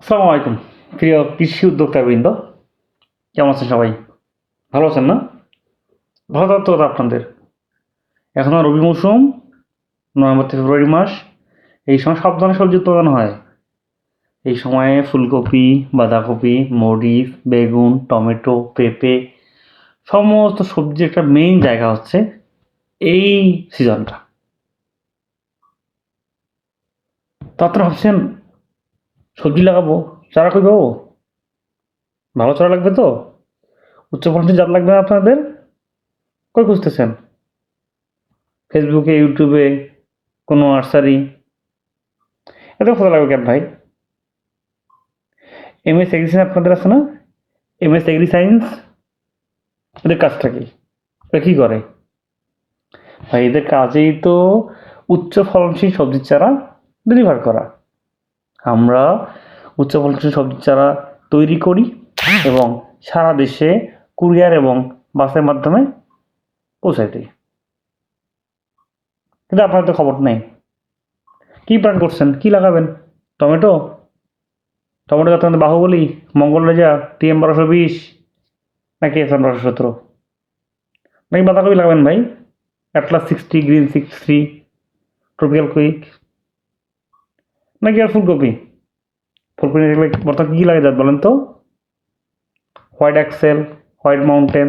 আসসালামু আলাইকুম। প্রিয় কৃষি উদ্যোক্তাবৃন্দ, কেমন আছেন সবাই? ভালো আছেন না? ভালো থাকতে কথা আপনাদের। এখন রবি মৌসুম, নভেম্বর থেকে ফেব্রুয়ারি মাস। এই সময় সব ধরনের সবজি উৎপাদন হয়। এই সময়ে ফুলকপি, বাঁধাকপি, মরিচ, বেগুন, টমেটো, পেঁপে, সমস্ত সবজির একটা মেইন জায়গা হচ্ছে এই সিজনটা তো আপনারা ভাবছেন সবজি লাগাবো, চারা কই পাবো? ভালো চারা লাগবে তো? উচ্চ ফলনশীল জাত লাগবে আপনাদের? কই খুঁজতেছেন? ফেসবুকে, ইউটিউবে, কোনো নার্সারি? এত খোঁজা লাগবে কেন ভাই? এম এস এগ্রি সায়েন্স আপনাদের আছে না? এম এস এগ্রি সায়েন্স এদের কাজটা কি এরা কী করে? ভাই, এদের কাজেই তো উচ্চ ফলনশীল সবজির চারা ডেলিভার করা। আমরা উচ্চ ফলনশীল সবজির চারা তৈরি করি এবং সারা দেশে কুরিয়ার এবং বাসের মাধ্যমে পৌঁছাই দিই। কিন্তু আপনার তো খবর নেই। কী প্ল্যান করছেন? কী লাগাবেন? টমেটো? টমেটো আমাদের বাহুবলি মঙ্গল রেজা, টিএম বারোশো বিশ নাকি এস এম বারোশো সতেরো? নাকি বাঁধাকপি লাগাবেন ভাই? Atlas sixty green sixty tropical quick নাকি আর ফুলকপি? ফুলকপি এগুলো বর্তমানে কী লাগে যাত বলেন তো? White axel white mountain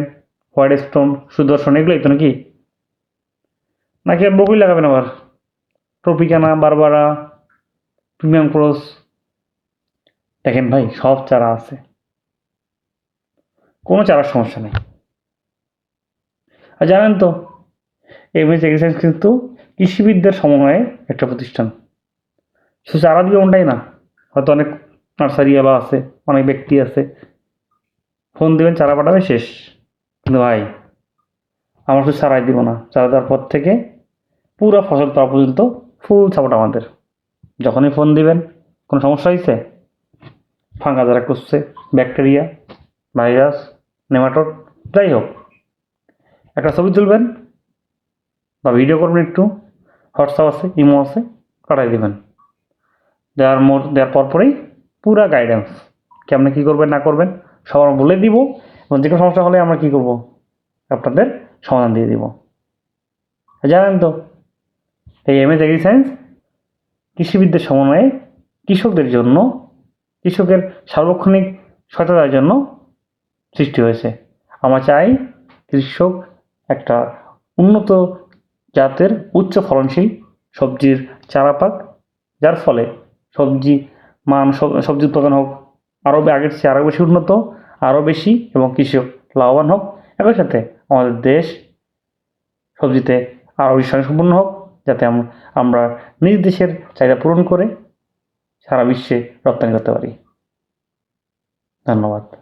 white stone Sudarshan, এগুলোই তো নাকি? নাকি আর বকুই লাগাবেন আবার? ট্রপিকানা বারবারা প্রিমিয়াম ক্রস দেখেন ভাই, সব চারা আছে। কোনো চারার সমস্যা নেই। আর জানেন তো এমএস এগ্রিসাইন্স কিন্তু কৃষিবিদদের সমন্বয়ে একটা প্রতিষ্ঠান। শুধু চারা দিবে ওনটাই না। হয়তো অনেক নার্সারি নার্সারিওয়ালা আছে, অনেক ব্যক্তি আছে। ফোন দেবেন, চারা পাঠাবে, শেষ। কিন্তু ভাই, আমার শুধু চারাই দিব না। চারা দেওয়ার পর থেকে পুরো ফসল পাওয়া পর্যন্ত ফুল সাপোর্ট আমাদের। যখনই ফোন দিবেন, কোনো সমস্যা হয়েছে ফাঙ্গা যারা করছে ব্যাকটেরিয়া ভাইরাস নেমাটোড, যাই হোক, একটা ছবি তুলবেন বা ভিডিও করবেন একটু। হোয়াটসঅ্যাপ আছে, ইমো আছে কাটাই দেবেন। দেওয়ার মোর দেওয়ার পরপরেই পুরা গাইডেন্স কি আপনি কী করবেন, না করবেন সব আমরা বলে দিব এবং যে কোনো সমস্যা হলে আমরা কী করব? আপনাদের সমাধান দিয়ে দিব। জানেন তো, এই এম এস এগ্রি সায়েন্স কৃষিবিদ্যার সমন্বয়ে কৃষকদের জন্য, কৃষকের সার্বক্ষণিক সহায়তার জন্য সৃষ্টি হয়েছে। আমরা চাই কৃষক একটা উন্নত জাতের উচ্চ ফলনশীল সবজির চারা পাক যার ফলে সবজি মান সব- সবজি উৎপাদন হোক, আরও আগের চেয়ে আরও বেশি উন্নত, আরও বেশি এবং কৃষক লাভবান হোক। একই সাথে আমাদের দেশ সবজিতে আরও বেশি স্বয়ংসম্পূর্ণ হোক, যাতে আমরা নিজ দেশের চাহিদা পূরণ করে সারা বিশ্বে রপ্তানি করতে পারি। ধন্যবাদ।